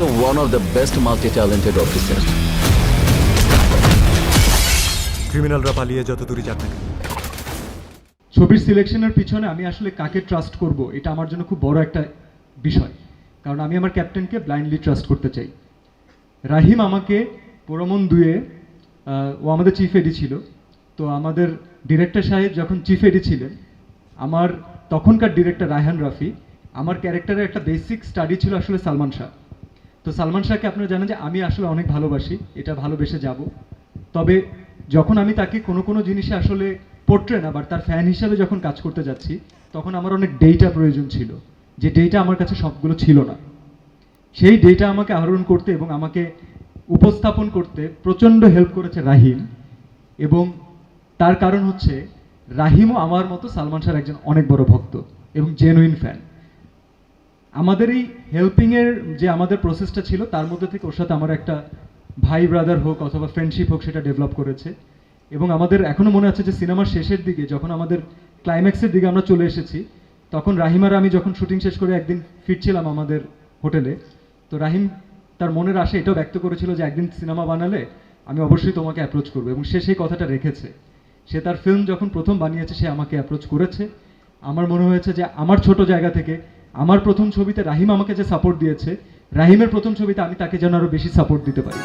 one of the best multi-talented officers. ক্রিমিনালরা পালিয়ে যত দূরে যাক না কেন। ছবির সিলেকশনের পিছনে আমি আসলে কাকে ট্রাস্ট করব এটা আমার জন্য খুব বড় একটা বিষয় কারণ আমি আমার ক্যাপ্টেনকে ব্লাইন্ডলি ট্রাস্ট করতে চাই রাহিম আমাকে পোরমন দুয়ে আহ, ও আমাদের চিফ এডি ছিল তো আমাদের ডিরেক্টর সাহেব যখন চিফ এডি ছিলেন আমার তখনকার ডিরেক্টর রায়হান রাফি আমার ক্যারেক্টারের একটা বেসিক স্টাডি ছিল আসলে সালমান শাহ তো সালমান শাহকে আপনারা জানেন যে আমি আসলে অনেক ভালোবাসি, এটা ভালোবেসে যাব। তবে যখন আমি তাকে কোনো কোনো জিনিসে আসলে পোর্ট্রে না বাট তার ফ্যান হিসাবে যখন কাজ করতে যাচ্ছি, তখন আমার অনেক ডেটা প্রয়োজন ছিল, যে ডেটা আমার কাছে সবগুলো ছিল না। সেই ডেটা আমাকে আহরণ করতে এবং আমাকে উপস্থাপন করতে প্রচণ্ড হেল্প করেছে রাহিম। এবং তার কারণ হচ্ছে, রাহিমও আমার মতো সালমান শাহর একজন অনেক বড় ভক্ত এবং জেনুইন ফ্যান আমাদের এই হেল্পিংয়ের যে আমাদের প্রসেসটা ছিল, তার মধ্যে থেকে ওর সাথে আমার একটা ভাই ব্রাদার হোক অথবা ফ্রেন্ডশিপ হোক সেটা ডেভেলপ করেছে। এবং আমাদের এখনও মনে আছে যে সিনেমার শেষের দিকে যখন আমাদের ক্লাইম্যাক্সের দিকে আমরা চলে এসেছি, তখন রাহিম আর আমি যখন শুটিং শেষ করে একদিন ফিরছিলাম আমাদের হোটেলে, তো রাহিম তার মনের আশা এটাও ব্যক্ত করেছিল যে একদিন সিনেমা বানালে আমি অবশ্যই তোমাকে অ্যাপ্রোচ করব এবং সে সেই কথাটা রেখেছে। সে তার ফিল্ম যখন প্রথম বানিয়েছে, সে আমাকে অ্যাপ্রোচ করেছে। আমার মনে হয়েছে যে আমার ছোট জায়গা থেকে আমার প্রথম ছবিতে রাহিম আমাকে যে সাপোর্ট দিয়েছে রাহিমের প্রথম ছবিতে আমি তাকে যেন আরও বেশি সাপোর্ট দিতে পারি।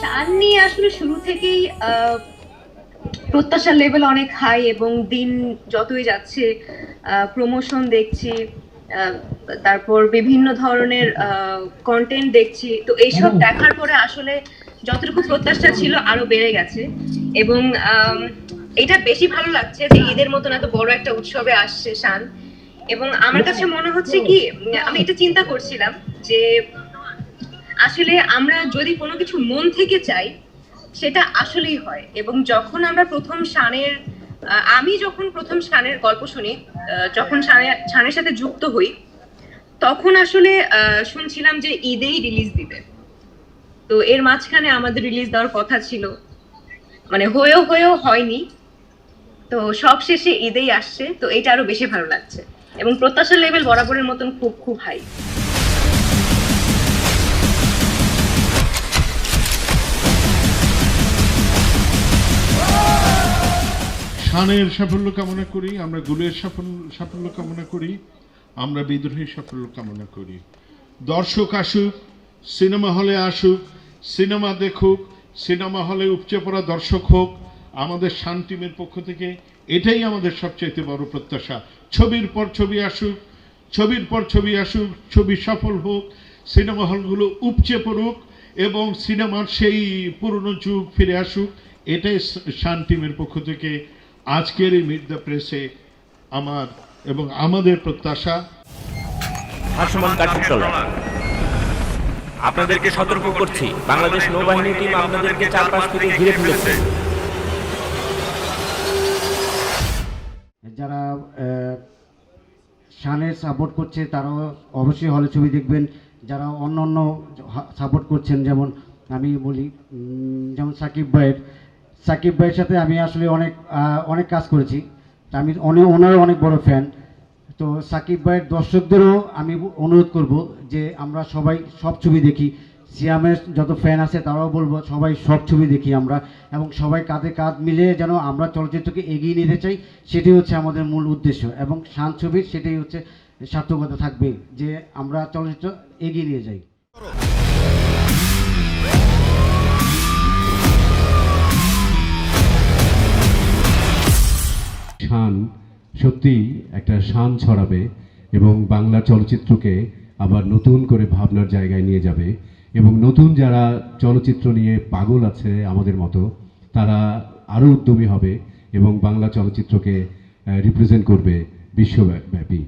শান নিয়ে আসলে শুরু থেকেই প্রত্যাশার লেভেল অনেক হাই এবং দিন যতই যাচ্ছে প্রমোশন দেখছি তারপর বিভিন্ন ধরনের কন্টেন্ট দেখছি। তো এইসব দেখার পরে আসলে যতটুকু প্রত্যাশা ছিল আরও বেড়ে গেছে। এবং এটা বেশি ভালো লাগছে যে ঈদের মতন এত বড় একটা উৎসবে আসছে শান। এবং আমার কাছে মনে হচ্ছে কি, আমি এটা চিন্তা করছিলাম যে আসলে আমরা যদি কোনো কিছু মন থেকে চাই, সেটা আসলেই হয়। এবং যখন আমরা প্রথম শানের আমি যখন প্রথম শানের গল্প শুনি যখন শানের সাথে যুক্ত হই, তখন আসলে শুনছিলাম যে ঈদেই রিলিজ দিবে। তো এর মাঝখানে আমাদের রিলিজ দেওয়ার কথা ছিল। মানে হয়েও হয়েও হয়নি। তো সব শেষে ঈদেই আসছে। তো এটা আরও বেশি ভালো লাগছে। এবং প্রত্যাশার লেভেল বরাবরের মতন খুব খুব হাই শানের সাফল্য কামনা করি, আমরা গুলের সাফল্য সাফল্য কামনা করি, আমরা বিদ্রোহীর সাফল্য কামনা করি। দর্শক আসুক, সিনেমা হলে আসুক সিনেমা দেখুক, সিনেমা হলে উপচে পড়া দর্শক হোক, আমাদের শান টিমের পক্ষ থেকে এটাই আমাদের সবচাইতে বড় প্রত্যাশা। ছবির পর ছবি আসুক, ছবির পর ছবি আসুক, ছবি সফল হোক, সিনেমা হলগুলো উপচে পড়ুক এবং সিনেমার সেই পুরনো যুগ ফিরে আসুক, এটাই শান টিমের পক্ষ থেকে আজকের এই মিড দ্য প্রেসে আমার এবং আমাদের প্রত্যাশা। ভাসমান কাঠের তলায় আপনাদেরকে সতর্ক করছি। বাংলাদেশ নৌবাহিনী টিম আপনাদেরকে চারপাশ থেকে ঘিরে ফেলেছে। যারা শানের সাপোর্ট করছে, তারাও অবশ্যই হলে ছবি দেখবেন। যারা অন্য অন্য সাপোর্ট করছেন, যেমন আমি বলি যেমন সাকিব ভাইয়ের। সাকিব ভাইয়ের সাথে আমি আসলে অনেক অনেক কাজ করেছি। আমি অনেক, ওনারও অনেক বড় ফ্যান তো সাকিব ভাইয়ের দর্শকদেরও আমি অনুরোধ করব যে আমরা সবাই সব ছবি দেখি। সিয়ামের যত ফ্যান আছে তারাও বলব সবাই সব ছবি দেখি আমরা এবং সবাই কাঁধে কাঁধ মিলিয়ে যেন আমরা চলচ্চিত্রকে এগিয়ে নিতে চাই সেটাই হচ্ছে আমাদের মূল উদ্দেশ্য এবং শান ছবির সেটাই হচ্ছে সার্থকতা থাকবে যে আমরা চলচ্চিত্র এগিয়ে নিয়ে যাই। শান সত্যিই একটা শান ছড়াবে এবং বাংলা চলচ্চিত্রকে আবার নতুন করে ভাবনার জায়গায় নিয়ে যাবে এবং নতুন যারা চলচ্চিত্র নিয়ে পাগল আছে আমাদের মতো, তারা আরও উদ্যমী হবে এবং বাংলা চলচ্চিত্রকে রিপ্রেজেন্ট করবে বিশ্বব্যাপী।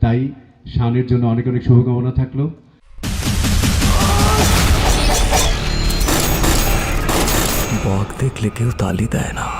তাই শানের জন্য অনেক অনেক শুভকামনা থাকল। বক দেখলে কেউ তালি দেয় না।